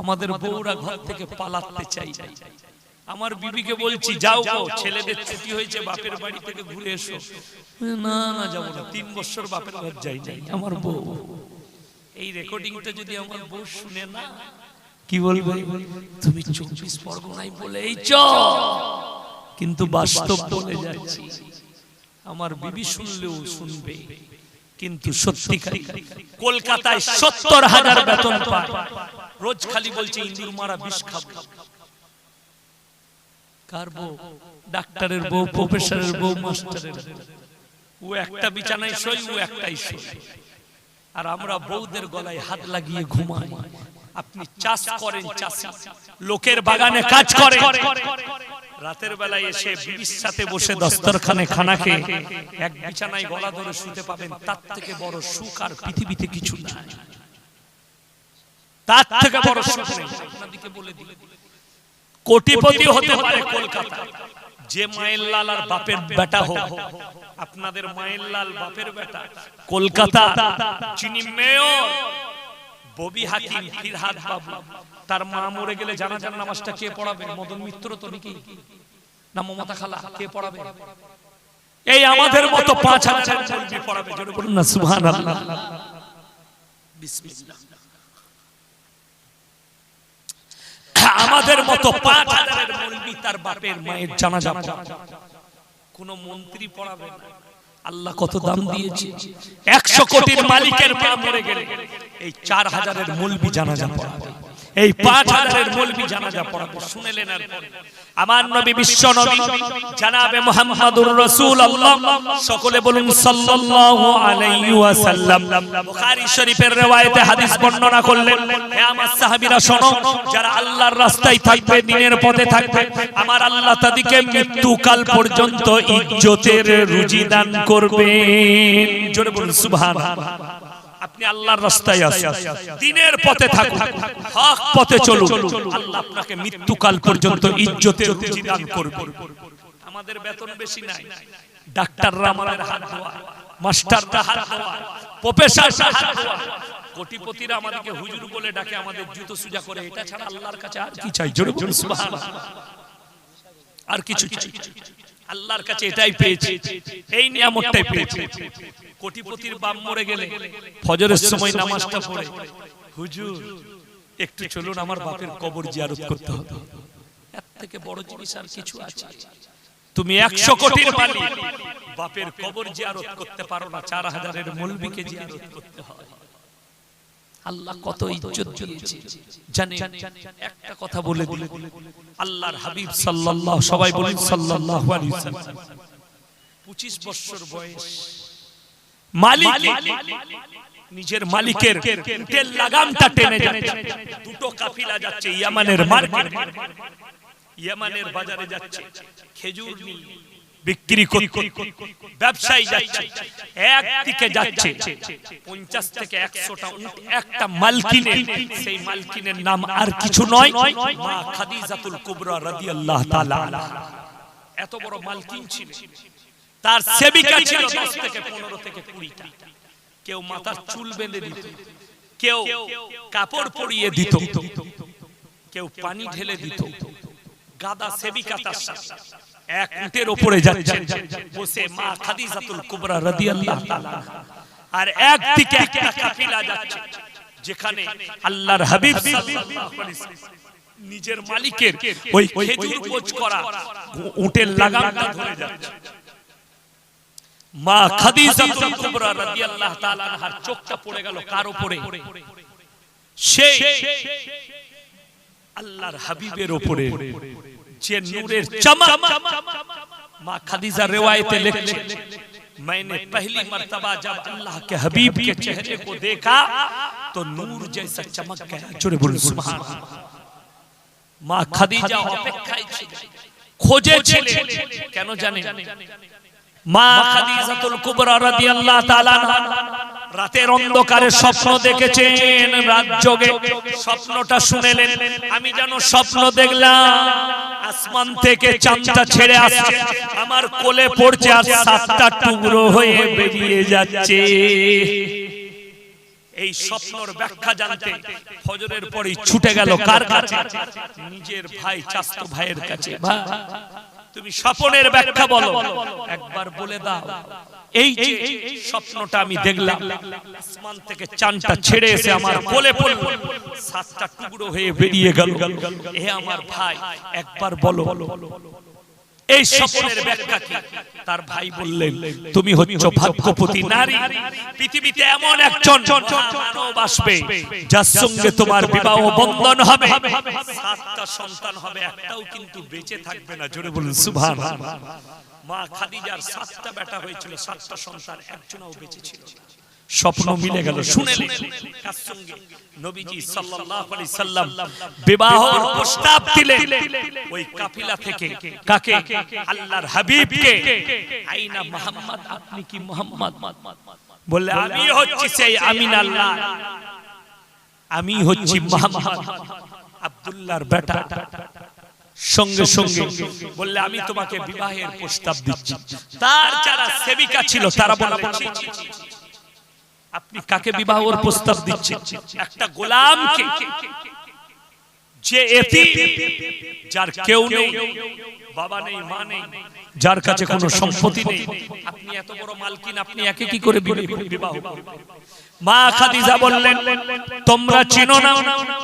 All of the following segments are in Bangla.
আমাদের বউরা ঘর থেকে পালাতে চাই। আমার বিবিকে বলছি যাও গো ছেলেদের ছুটি হয়েছে বাপের বাড়ি থেকে ঘুরে এসো। না না যাব না তিন বছর বাপের ঘর যাই যাই আমার বউ। এই রেকর্ডিংটা যদি আমার বউ শুনে না কি বলবে? তুমি চব্বিশ পরগনায় বলে এই চ। কিন্তু বাস্তব বলে যাচ্ছি। আমার বিবি শুনলেও শুনবে। কিন্তু সত্যিকার কলকাতায় সত্তর হাজার বেতন পায়। রোজ খালি বলছে ইন্দুর মারা বিষ খাব। কার বউ? ডাক্তারের বউ, প্রফেসরের বউ, মাস্টারের ও একটা বিছানায় শোয়, ও একটাই শোয়। আর আমরা বউদের গলায় হাত লাগিয়ে ঘুমাই। আপনি চাষ করেন, চাষি। লোকের বাগানে কাজ করে রাতের বেলায় এসে বিবির সাথে বসে দস্তরখানে খানা খেয়ে এক বিছানায় গলা ধরে শুতে পাবেন, তার থেকে বড় সুখ আর পৃথিবীতে কিছু নাই। তার থেকে বড় সুখ নেই। আপনাদেরকে বলে দিই। কোটিপতি হতে পারে কলকাতা। যে মায়ের লাল আর বাপের বেটা হোক আপনাদের মায়ের লাল বাপের বেটা কলকাতা যিনি মেয়র ববি হাকিম ফিরহাদ বাবু। তার মা মরে গেলে জানাজার নামাজটা কে পড়াবে? মদন মিত্র তো নাকি? না মমতা খালা কে পড়াবে? এই আমাদের মতো পাঁচ হাজার পড়াবে জোরে বলুন না সুবহানাল্লাহ। বিসমিল্লাহ। আমাদের মতো পাঁচ হাজারের মৌলবি তার বাপের মায়ের জানা যাব কোনো মন্ত্রী পড়াবে না। আল্লাহ কত দাম দিয়েছে। একশো কোটির মালিকের মা মরে গেলে এই চার হাজারের মৌলবি জানাজা পড়াবে এই পাঁচ হাজারের মৌলবি জানাজা পড়াবে শুনেলেন আর। আমার নবী বিশ্ব নবী জানাবে মুহাম্মাদুর রাসূলুল্লাহ সকলে বলুন সাল্লাল্লাহু আলাইহি ওয়াসাল্লাম। বুখারী শরীফের riwayate হাদিস বর্ণনা করলেন হে আমার সাহাবীরা শোনো যারা আল্লাহর রাস্তায় থাকবে দিনের পথে থাকবে আমার আল্লাহ তাদেরকে মৃত্যুকাল পর্যন্ত ইজ্জতের রুজি দান করবেন। জোরে বলুন সুবহানাল্লাহ। আপনি আল্লাহর রাস্তায় আসুন। দিনের পথে থাকুন। হক পথে চলুন। আল্লাহ আপনাকে মৃত্যুকাল পর্যন্ত ইজ্জতের রুজি দান করবে। আমাদের বেতন বেশি নাই। ডাক্তাররা আমাদের হাত ধোয়া। মাস্টাররা হাত ধোয়া। প্রফেসররা হাত ধোয়া। কোটিপতিরা আমাদেরকে হুজুর বলে ডাকে, আমাদের জুতো সুজা করে। এটা ছাড়া আল্লাহর কাছে আর কি চাই? জোরে সুবহানাল্লাহ। আর কিছু চাই? আল্লাহর কাছে এটাই পেয়েছি। এই নিয়ামতটাই পেয়েছি। কোটিপতির বাপ মরে গেলে ফজরের সময় নামাজটা পড়ে। হুজুর একটু চলুন আমার বাপের কবর জিয়ারত করতে হবে। এর থেকে বড় জিনিস আর কিছু আছে। তুমি একশো কোটির মালিক বাপের কবর জিয়ারত করতে পারো না চার হাজারের মলবিকে জিয়ারত করতে হয় আল্লাহ কত ইজ্জত দিয়েছে। জানে একটা কথা বলে দিল আল্লাহর হাবিব সাল্লাল্লাহু, সবাই বলেন সাল্লাল্লাহু আলাইহি ওয়াসাল্লাম। 25 বছর বয়স। মালিক, নিজের মালিকের উটের লাগামটা টেনে যাচ্ছে। দুটো কাফিলা যাচ্ছে, ইয়ামানের মার্কেট, ইয়ামানের বাজারে যাচ্ছে। খেজুর নিয়ে বিক্রি করতে। ব্যবসায়ী যাচ্ছে, একদিকে যাচ্ছে, পঞ্চাশ থেকে একশোটা উট একটা মালকিনের সেই মালকিনের নাম আর কিছু নয়। মা খাদিজাতুল কুবরা তাআলা আনহা। এত বড় মালকিন ছিল তার সেবিকা ছিল 10 থেকে 15 থেকে 20টা কেউ মাথার চুল বেঁধে দিত, কেউ কাপড় পরিয়ে দিত, কেউ পানি ঢেলে দিত। গাদা সেবিকা তার সাথে এক উটের উপরে যাচ্ছে। বসে মা খাদিজাতুল কুবরা রাদিয়াল্লাহু তাআলা আর একদিকে একটা কাফিলা যাচ্ছে যেখানে আল্লাহর হাবিব সাল্লাল্লাহু আলাইহি ওয়াসাল্লাম নিজের মালিকের ওই খেজুর কোচ করা। উটের লাগামটা ধরে যাচ্ছে। মা খাদিজাতুল কুবরা রাদিয়াল্লাহু তাআলা আনহার চোখটা পড়ে গেল কার উপরে? সেই আল্লাহর হাবিবের উপরে। যে নূরের চমক माँ खदीजा रिवायत लिखते मैंने पहली मर्तबा जब अल्लाह के हबीब के चेहरे को देखा तो नूर जैसा चमक गया जोरे बोल सुभान মা খাদিজা অপেক্ষায় ছিল খোঁজে ছিলেন কেন জানেন মা খাদিজাতুল কুবরা রাদিয়াল্লাহু তাআলা আনহা রাতের অন্ধকারে স্বপ্ন দেখেছেন, রাত জোগে স্বপ্নটা শুনেলেন। আমি যেন স্বপ্ন দেখলাম, আসমান থেকে চাঁদটা ছেড়ে আসছে, আমার কোলে পড়ছে আর সাতটা টুকরো হয়ে বেরিয়ে যাচ্ছে। এই স্বপ্নর ব্যাখ্যা জানতে ফজরের পরেই ছুটে গেল কার কাছে? নিজের ভাই চাস্ত ভাইয়ের কাছে। ভাই তুমি স্বপ্নের ব্যাখ্যা বলো। একবার বলে দাও। এই যে স্বপ্নটা আমি দেখলাম। আসমান থেকে চানটা ছেড়ে এসে আমার কোলে পড়ল। সাতটা টুকরো হয়ে বেরিয়ে গেল। হে আমার ভাই একবার বলো। এই স্বপ্নের ব্যাখ্যা কি? তার ভাই বললেন, তুমি হচ্ছ ভাগ্যপতি নারী। পৃথিবীতে এমন একজন মানব আসবে, যার সঙ্গে তোমার বিবাহ বন্ধন হবে। সাতটা সন্তান হবে, একটাও কিন্তু বেঁচে থাকবে না। জোরে বলুন, সুবহানাল্লাহ। মা খাদিজার সাতটা বেটা হয়েছিল, সাতটা সন্তান, একজনও বেঁচে ছিল না। স্বপ্ন মিলে গেল শুনেলেন কার সঙ্গে নবীজি সাল্লাল্লাহু আলাইহি সাল্লাম বিবাহর প্রস্তাব দিলেন। ওই কাফিলা থেকে কাকে? আল্লাহর হাবিবকে। আইনা মুহাম্মদ আপনি কি মুহাম্মদ? বলে আমি হচ্ছি সেই আমিন আল্লাহ। আমি হচ্ছি মুহাম্মদ। আব্দুল্লাহর বেটা। সঙ্গে সঙ্গে বললে আমি তোমাকে বিবাহের প্রস্তাব দিচ্ছি। তার যারা সেবিকা ছিল তারা বললেন "ছি, ছি, ছি, ছি। আপনি কাকে বিবাহর প্রস্তাব দিচ্ছেন? একটা গোলামকে। যে এতি যার কেউ নেই, বাবা নেই, মা নেই, যার কাছে কোনো সম্পত্তি নেই। আপনি এত বড় মালকিন, আপনি একে কি করে বিবাহ? মা খাদিজা বললেন, তোমরা চিনো না,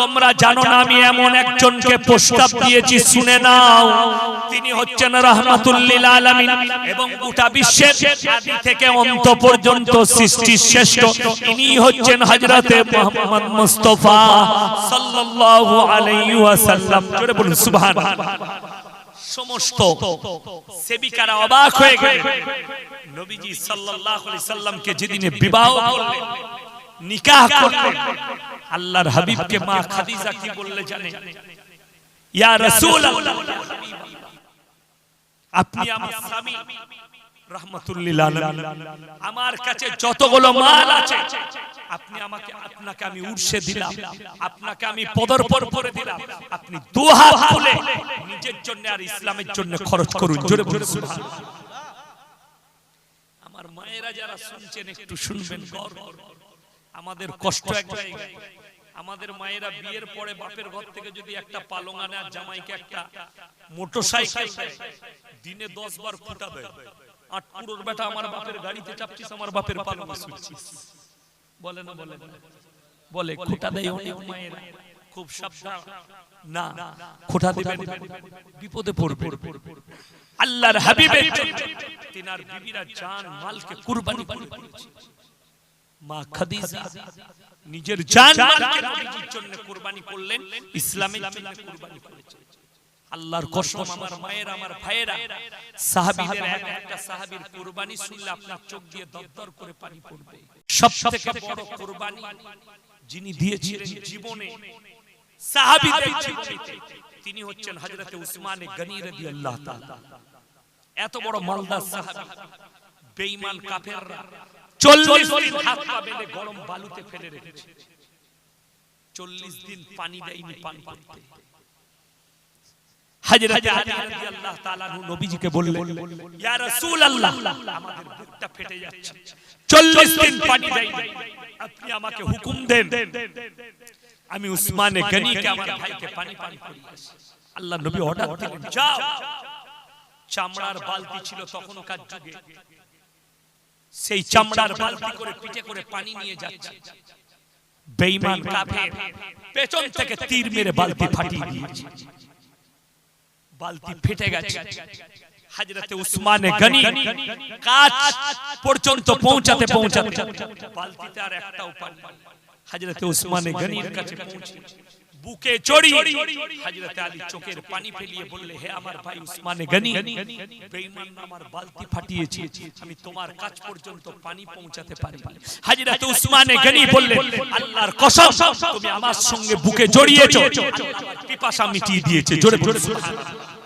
তোমরা জানো না, আমি এমন একজনকে প্রস্তাব দিয়েছি, শুনে নাও। তিনি হচ্ছেন রহমাতুল্লিল আলামিন এবং গোটা বিশ্বের আদি থেকে অন্ত পর্যন্ত সৃষ্টির শ্রেষ্ঠ। ইনি হচ্ছেন হযরতে মুহাম্মদ মুস্তাফা সাল্লাল্লাহু আলাইহি ওয়াসাল্লাম। জোরে বলুন, সুবহানাল্লাহ। সমস্ত সেবিকারা অবাক হয়ে গেল নবীজি সাল্লাল্লাহু আলাইহি সাল্লামকে যেদিনে বিবাহ করলেন নিকাহ করলেন আল্লাহর হাবিবকে মা খাদিজা কি বললে জানেন ইয়া রাসূলুল্লাহ আপনি আমার স্বামী। আমার কাছে যতগুলো মাল আছে আপনি আমাকে আপনাকে আমি দিলাম আপনাকে আমি করে দিলাম। আপনি নিজের জন্য আর ইসলামের জন্য খরচ করুন জোরে আমার মায়েরা যারা শুনছেন একটু শুনবেন আমাদের কষ্ট আমাদের মায়েরা বিয়ের পরে বাপের ঘর থেকে যদি একটা পালং আনে আর জামাইকে একটা মোটরসাইকেল দেয়, দিনে দশ বার ফুটা বেটা আমার বাপের গাড়িতে চাপছিস, আমার বাপের শুনছিস বলে না, বলে বলে, খুঁটা দেয় অনেক মায়েরা, খুব সাবধান। না, খোটা বিপদে পড়বে। আল্লাহর হাবিবের তিনার বিবিরা জান মালকে কুরবানি মা খাদিজা নিজের জান মালকে জন্য কুরবানি করলেন, ইসলামের জন্য কুরবানি করেছেন। আল্লাহর কসম আমার মায়ের আমার ভাইয়েরা সাহাবীদের এক একটা সাহাবীর কুরবানি শুনলে আপনার চোখ দিয়ে দরদর করে পানি পড়বে। সবথেকে বড় কুরবানি যিনি দিয়েছিলেন জীবনে। সাহাবীদের জীবনীতে তিনি হচ্ছেন হযরতে উসমান গনি রাদিয়াল্লাহু তাআলা। এত বড় মালদার সাহাবী। বেঈমান কাফেররা 40 দিন হাত পা বেঁধে গরম বালুতে ফেলে রেখেছে। 40 দিন পানি দেয়নি পান করতে হযরত আলী রাদিয়াল্লাহু তাআলা আনহু নবীজিকে বললেন ইয়া রাসূলুল্লাহ আমাদের বুকটা ফেটে যাচ্ছে। 40 দিন পানি দেয়নি আপনি আমাকে হুকুম দেন আমি উসমানে গনিকে আমার ভাইকে পানি পানি করিয়ে আল্লাহ নবী অর্ডার দিলেন যাও। চামড়ার বালতি ছিল তখনকার যুগে। সেই চামড়ার বালতি করে পিঠে করে পানি নিয়ে যাচ্ছে। বেঈমান কাফের পেছন থেকে তীর মেরে বালতি ফাটিয়ে দিয়েছে। বালতি ফেটে গেছে হযরতে উসমানে গনি কাজ পর্যন্ত পৌঁছাতে পৌঁছাতে বালতিতে আর একটাও পানি নেই। হযরতে উসমানে গনির কাছে পৌঁছে বুকে চড়ি হযরত আলী চোখের পানি ফেলিয়ে বললে হে আমার ভাই উসমানে গনি বেঈমান আমার বালতি ফাটিয়েছে আমি তোমার কাছ পর্যন্ত পানি পৌঁছাতে পারি হযরত উসমানে গনি বললে আল্লাহর কসম তুমি আমার সঙ্গে বুকে জড়িয়েছো পিপাসা মিটিয়ে দিয়েছে জোরে জোরে সুবহানাল্লাহ।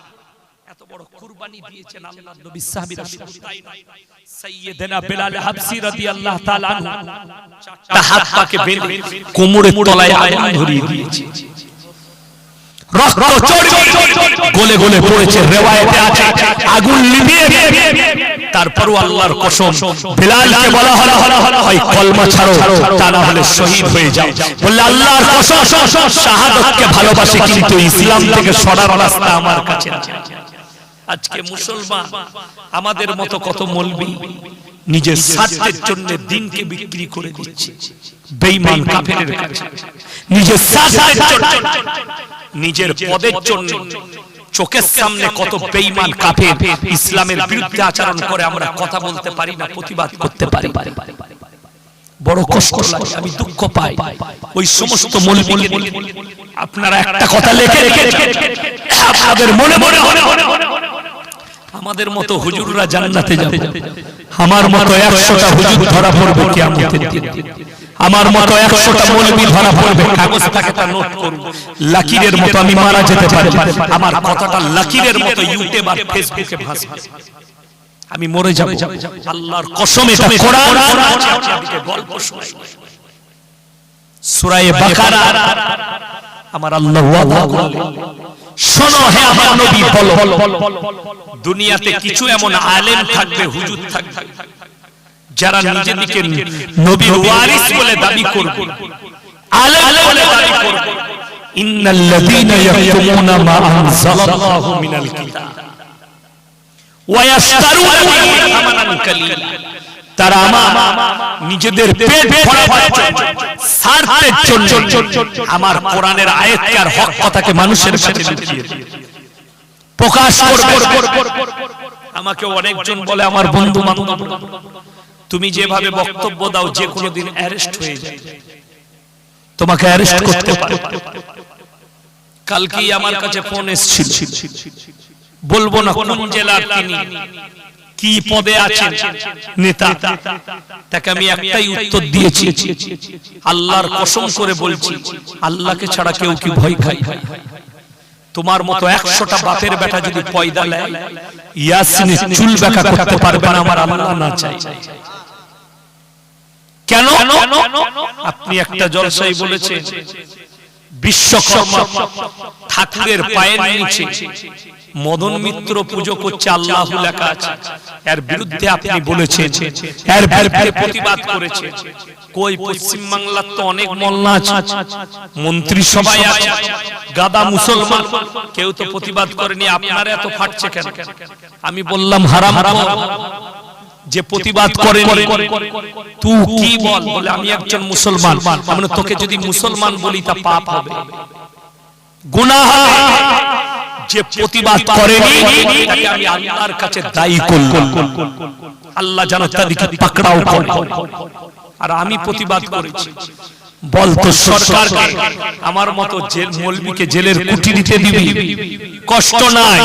বড় কুরবানি দিয়েছেন আল্লাহর নবী সাহাবীরা শুধু তাই নয়। সাইয়্যিদানা বেলাল হাবসি রাদিয়াল্লাহু তাআলা চারটা হাত পাকে বেঁধে কোমরের তলায় আগুন ধরিয়ে দিয়েছে। রক্ত গলে গলে পড়েছে রেওয়ায়েতে আছে আগুন নিভিয়ে তারপরও আল্লাহর কসম বেলালকে বলা হলো হয় কলমা ছাড়ো তা না হলে শহীদ হয়ে যাও। বললে আল্লাহর কসম শাহাদাতকে ভালোবাসে কিন্তু ইসলাম থেকে সরার রাস্তা আমার কাছে আছে। আজকে মুসলমান আমাদের মতো কত মলবি? নিজের স্বার্থের জন্য দিনকে বিক্রি করে দিচ্ছে। বেঈমান কাফেরের কাছে। নিজের স্বার্থের জন্য নিজের পদের জন্য। চোখের সামনে কত বেঈমান কাফের? ইসলামের বিরুদ্ধে আচরণ করে আমরা কথা বলতে পারি না প্রতিবাদ করতে পারি বড় কষ্ট লাগে আমি দুঃখ পাই। ওই সমস্ত মৌলবীকে আপনারা একটা কথা লিখে রেখে আপনাদের মনে মনে মনে মনে আমাদের মতো হুজুররা জান্নাতে যাবে। আমার মতো একশোটা হুজুর ধরা পড়বে কিয়ামতের দিন। আমার মতো একশোটা মৌলবী ধরা পড়বে। কাগজ থাকে তা নোট করুন লাকিরের মতো আমি মারা যেতে পারি আমার কথাটা লাকিরের মতো ইউটিউব আর ফেসবুকে ভাসবে। আমি মরে যাব। আল্লাহর কসম এটা কোরআন গল্প শোনাই সূরা বাকারা। আমার আল্লাহ দুনিয়াতে কিছু এমন আলেম থাকবে, হুজুর থাকবে, যারা ওয়ারিস বলে দাবি করবে। তারা নিজেদের পেট স্বার্থের জন্য আমার কোরআনের আয়াতকে আর হক কথাকে মানুষের কাছে লুকিয়ে প্রকাশ করবে। আমাকে অনেকজন বলে আমার বন্ধু বান্ধব। তুমি যেভাবে বক্তব্য দাও যে কোনো দিন অ্যারেস্ট হয়ে যায়। তোমাকে অ্যারেস্ট করতে পারে। কালকেই আমার কাছে ফোন এসেছিল। বলব না কোন জেলার তিনি। কি পদে আছেন? নেতা। তাকে আমি একটাই উত্তর দিয়েছি। আল্লাহর কসম করে বলছি, আল্লাহকে ছাড়া কেউ কি ভয় খায়? তোমার মতো একশোটা বাপের বেটা যদি পয়দা নেয় ইয়াসিনে চুল বেকা করতে পারবে না আমার আল্লাহ না চাই কেন? আপনি একটা জলসাই বলেছেন বিশ্বকর্মা ঠাকুরের পায়ের নিচে মদন মিত্র পুজো করছে আল্লাহ লেখা আছে। এর বিরুদ্ধে আপনি বলেছেন এর বিরুদ্ধে প্রতিবাদ করেছে। কই পশ্চিম বাংলার তো অনেক মোল্লা আছে। মন্ত্রী সবাই আছে। গাদা মুসলমান। কেউ তো প্রতিবাদ করেনি আপনারা এত ফাটছে কেন? আমি বললাম হারাম। যে প্রতিবাদ করে তুই কি বল? বলে? আমি একজন মুসলমান। আমরা তোকে যদি মুসলমান বলি তা পাপ হবে। গুনাহ! যে প্রতিবাদ করেনি তাকে আমি আল্লাহর কাছে দায়ী করলাম। আল্লাহ যেন তাদেরকে পাকড়াও করে। আর আমি প্রতিবাদ করেছি। বলতো সরকারকে আমার মতো জেল মৌলবীকে জেলের কুটিরিতে দিবি। কষ্ট নাই।